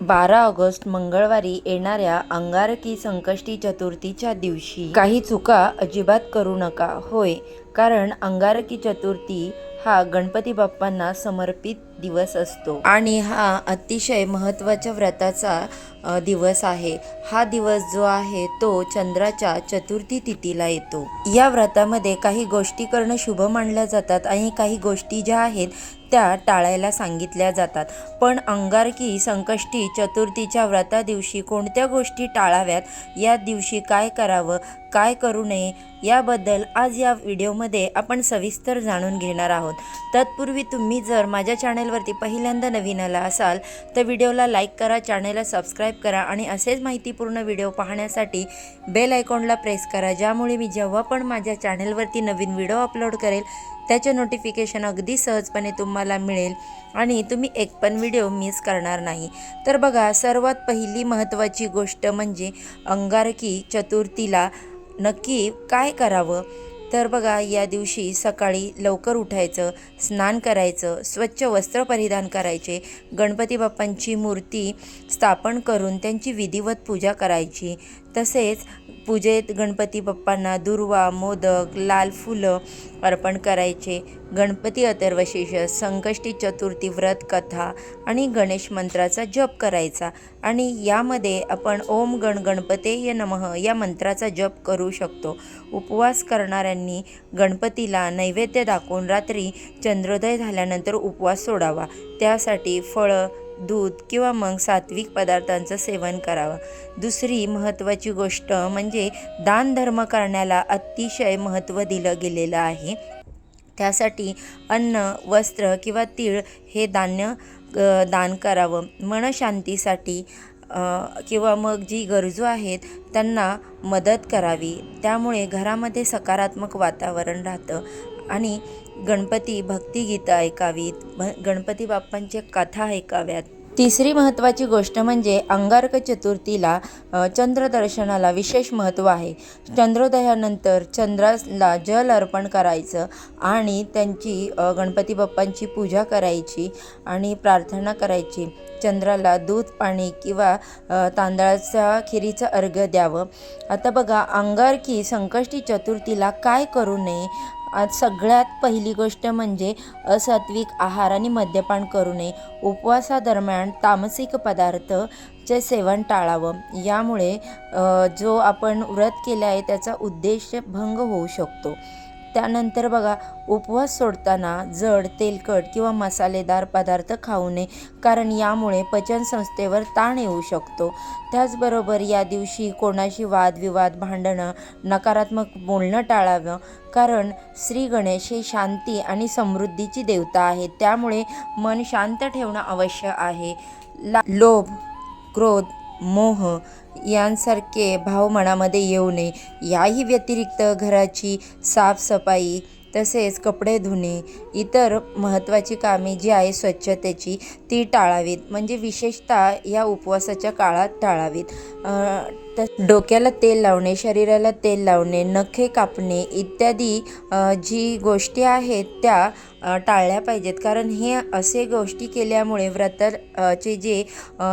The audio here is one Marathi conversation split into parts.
बारा ऑगस्ट मंगळवारी येणाऱ्या अंगारकी संकष्टी चतुर्थीच्या दिवशी काही चुका अजिबात करू नका होय. कारण अंगारकी चतुर्थी हा गणपती बाप्पांना समर्पित दिवस असतो. आणि हा अतिशय महत्त्वाच्या व्रताचा दिवस आहे. हा दिवस जो आहे तो चंद्राच्या चतुर्थी तिथीला येतो. या व्रतामध्ये काही गोष्टी करणं शुभ मानल्या जातात आणि काही गोष्टी ज्या आहेत त्या टाळायला सांगितल्या जातात. पण अंगारकी संकष्टी चतुर्थीच्या व्रता दिवशी कोणत्या गोष्टी टाळाव्यात? या दिवशी काय करावं? काय करू नये? याबद्दल आज या व्हिडिओमध्ये आपण सविस्तर जाणून घेणार आहोत. तत्पूर्वी तुम्ही जर माझ्या चॅनलवरती पहिल्यांदा नवीन आला असाल तर व्हिडिओला लाईक करा चॅनेलला सबस्क्राईब करा आणि असेच माहितीपूर्ण व्हिडिओ पाहण्यासाठी बेल आयकॉनला प्रेस करा ज्यामुळे मी जेव्हा पण माझ्या चॅनेलवरती नवीन व्हिडिओ अपलोड करेल त्याचे नोटिफिकेशन अगदी सहजपणे तुम्हाला मिळेल आणि तुम्ही एक पण व्हिडिओ मिस करणार नाही. तर बघा सर्वात पहिली महत्त्वाची गोष्ट म्हणजे अंगारकी चतुर्थीला नक्की काय करावं? तर बघा या दिवशी सकाळी लवकर उठायचं स्नान करायचं स्वच्छ वस्त्र परिधान करायचे गणपती बाप्पांची मूर्ती स्थापन करून त्यांची विधिवत पूजा करायची. तसेच पूजेत गणपती बाप्पांना दुर्वा मोदक लाल फुलं अर्पण करायचे. गणपती अथर्वशीर्ष संकष्टी चतुर्थी व्रत कथा आणि गणेश मंत्राचा जप करायचा. आणि यामध्ये आपण ओम गण गणपते नमः या मंत्राचा जप करू शकतो. उपवास करणाऱ्यांनी गणपतीला नैवेद्य दाखवून रात्री चंद्रोदय झाल्यानंतर उपवास सोडावा. त्यासाठी फळं दूध किंवा मग सात्विक पदार्थांचं सेवन करावं. दुसरी महत्त्वाची गोष्ट म्हणजे दानधर्म करण्याला अतिशय महत्त्व दिलं गेलेलं आहे. त्यासाठी अन्न वस्त्र किंवा तीळ हे धान्य दान करावं. मनशांतीसाठी किंवा मग जी गरजू आहेत त्यांना मदत करावी. त्यामुळे घरामध्ये सकारात्मक वातावरण राहतं आणि गणपती भक्तिगीतं ऐकावीत भ गणपती बाप्पांच्या कथा ऐकाव्यात. तिसरी महत्त्वाची गोष्ट म्हणजे अंगारक चतुर्थीला चंद्रदर्शनाला विशेष महत्त्व आहे. चंद्रोदयानंतर चंद्राला जल अर्पण करायचं आणि त्यांची गणपती बाप्पांची पूजा करायची आणि प्रार्थना करायची. चंद्राला दूध पाणी किंवा तांदळाचा खिरीचं अर्घ्य द्यावं. आता बघा अंगारकी संकष्टी चतुर्थीला काय करू नये? आज सगळ्यात पहिली गोष्ट म्हणजे असात्विक आहार आणि मद्यपान करू नये. उपवासादरम्यान तामसिक पदार्थ चे सेवन टाळावं. यामुळे जो आपण व्रत केलं आहे त्याचा उद्देश भंग होऊ शकतो. त्यानंतर बघा उपवास सोडताना जड तेलकट किंवा मसालेदार पदार्थ खाऊ नये कारण यामुळे पचनसंस्थेवर ताण येऊ शकतो. त्याचबरोबर या दिवशी कोणाशी वादविवाद भांडणं नकारात्मक बोलणं टाळावं कारण श्री गणेश हे शांती आणि समृद्धीची देवता आहे त्यामुळे मन शांत ठेवणं आवश्यक आहे. ला लोभ क्रोध मोह यांसारखे भाव मनामध्ये येऊ नये. याही व्यतिरिक्त घराची साफसफाई तसेच कपडे धुणे इतर महत्त्वाची कामे जी आहे स्वच्छतेची ती टाळावीत. म्हणजे विशेषतः या उपवासाच्या काळात टाळावीत. डोक्याला तेल लावणे शरीराला तेल लावणे नखे कापणे इत्यादी जी गोष्टी आहेत त्या टाळल्या पाहिजेत. कारण हे असे गोष्टी केल्यामुळे व्रताचे जे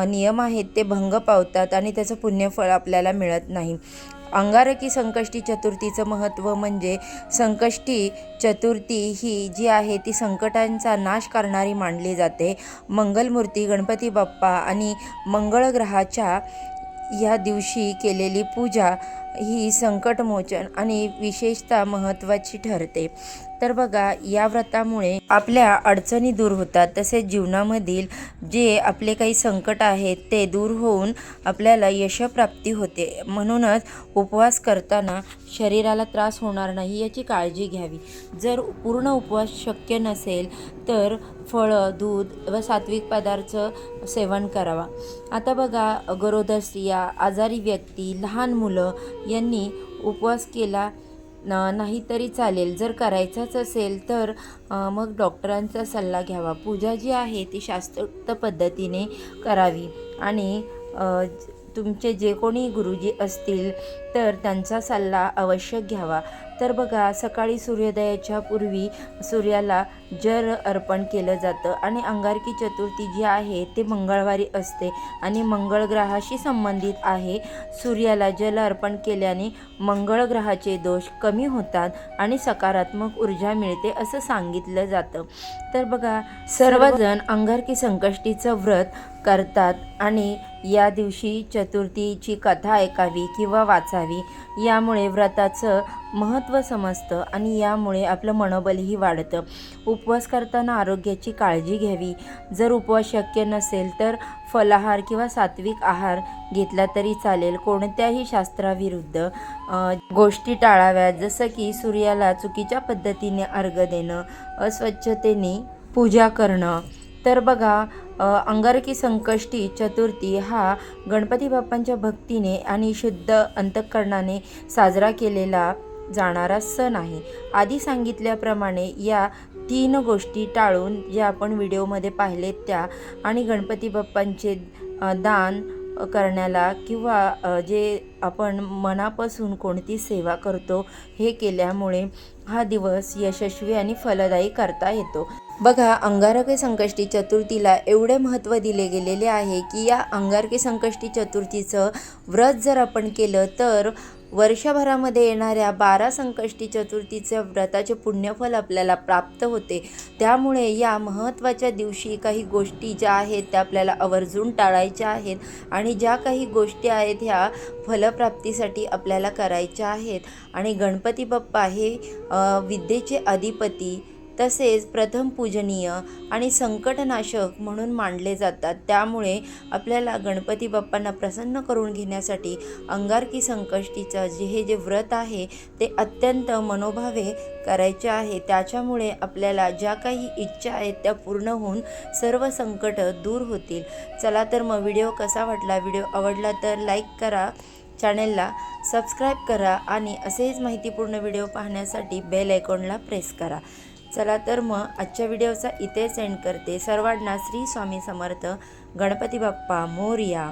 नियम आहेत ते भंग पावतात आणि त्याचं पुण्यफळ आपल्याला मिळत नाही. अंगारकी संकष्टी चतुर्थीचं महत्त्व म्हणजे संकष्टी चतुर्थी ही जी आहे ती संकटांचा नाश करणारी मानली जाते. मंगलमूर्ती गणपती बाप्पा आणि मंगळ ग्रहाच्या या दिवशी केलेली पूजा ही संकटमोचन आणि विशेषतः महत्त्वाची ठरते. तर बघा या व्रतामुळे आपल्या अडचणी दूर होतात. तसेच जीवनामधील जे आपले काही संकट आहेत ते दूर होऊन आपल्याला यशप्राप्ती होते. म्हणूनच उपवास करताना शरीराला त्रास होणार नाही याची काळजी घ्यावी. जर पूर्ण उपवास शक्य नसेल तर फळं दूध व सात्विक पदार्थ सेवन करावा. आता बघा गरोदर स्त्रिया आजारी व्यक्ती लहान मुलं यांनी उपवास केला न नाही तरी चालेल. जर करायचाच असेल तर मग डॉक्टरांचा सल्ला घ्यावा. पूजा जी आहे ती शास्त्रोक्त पद्धतीने करावी. आणि तुमचे जे कोणी गुरुजी असतील तर त्यांचा सल्ला अवश्य घ्यावा. तर बघा सकाळी सूर्योदयाच्या पूर्वी सूर्याला जल अर्पण केलं जातं आणि अंगारकी चतुर्थी जी आहे ते मंगळवारी असते आणि मंगळ ग्रहाशी संबंधित आहे. सूर्याला जल अर्पण केल्याने मंगळ ग्रहाचे दोष कमी होतात आणि सकारात्मक ऊर्जा मिळते असं सांगितलं जातं. तर बघा सर्वजण अंगारकी संकष्टीचं व्रत करतात आणि या दिवशी चतुर्थीची कथा ऐकावी किंवा वाचावी यामुळे व्रताचं महत्त्व समजतं आणि यामुळे आपलं मनोबलही वाढतं. उपवास करताना आरोग्याची काळजी घ्यावी. जर उपवास शक्य नसेल तर फलाहार किंवा सात्विक आहार घेतला तरी चालेल कोणत्याही शास्त्राविरुद्ध. गोष्टी टाळाव्यात जसं की सूर्याला चुकीच्या पद्धतीने अर्घ देणं अस्वच्छतेने पूजा करणं. तर बघा अंगारकी संकष्टी चतुर्थी हा गणपती बाप्पांच्या भक्तीने आणि शुद्ध अंतःकरणाने साजरा केलेला जाणारा सण आहे. आधी सांगितल्याप्रमाणे या तीन गोष्टी टाळून ज्या आपण व्हिडिओमध्ये पाहिलेत त्या आणि गणपती बाप्पांचे दान करण्याला किंवा जे आपण मनापासून कोणती सेवा करतो हे केल्यामुळे हा दिवस यशस्वी आणि फलदायी करता येतो. बघा अंगारकी संकष्टी चतुर्थीला एवढे महत्त्व दिले गेलेले आहे की या अंगारकी संकष्टी चतुर्थीचं व्रत जर आपण केलं तर वर्षभरामध्ये येणाऱ्या बारा संकष्टी चतुर्थीच्या व्रताचे पुण्यफल आपल्याला प्राप्त होते. त्यामुळे या महत्त्वाच्या दिवशी काही गोष्टी ज्या आहेत त्या आपल्याला आवर्जून टाळायच्या आहेत आणि ज्या काही गोष्टी आहेत ह्या फलप्राप्तीसाठी आपल्याला करायच्या आहेत. आणि गणपती बाप्पा हे विद्येचे अधिपती तसेच प्रथम पूजनीय आणि संकटनाशक म्हणून मानले जातात. त्यामुळे आपल्याला गणपती बाप्पांना प्रसन्न करून घेण्यासाठी अंगारकी संकष्टीचं जे हे जे व्रत आहे ते अत्यंत मनोभावे करायचे आहे. त्याच्यामुळे आपल्याला ज्या काही इच्छा आहेत त्या पूर्ण होऊन सर्व संकट दूर होतील. चला तर मग व्हिडिओ कसा वाटला? व्हिडिओ आवडला तर लाईक करा चॅनेलला सबस्क्राईब करा आणि असेच माहितीपूर्ण व्हिडिओ पाहण्यासाठी बेल आयकॉनला प्रेस करा. चला तर मग आजच्या व्हिडिओचा इथे सेंड करते. सर्वांना श्री स्वामी समर्थ. गणपती बाप्पा मोरया.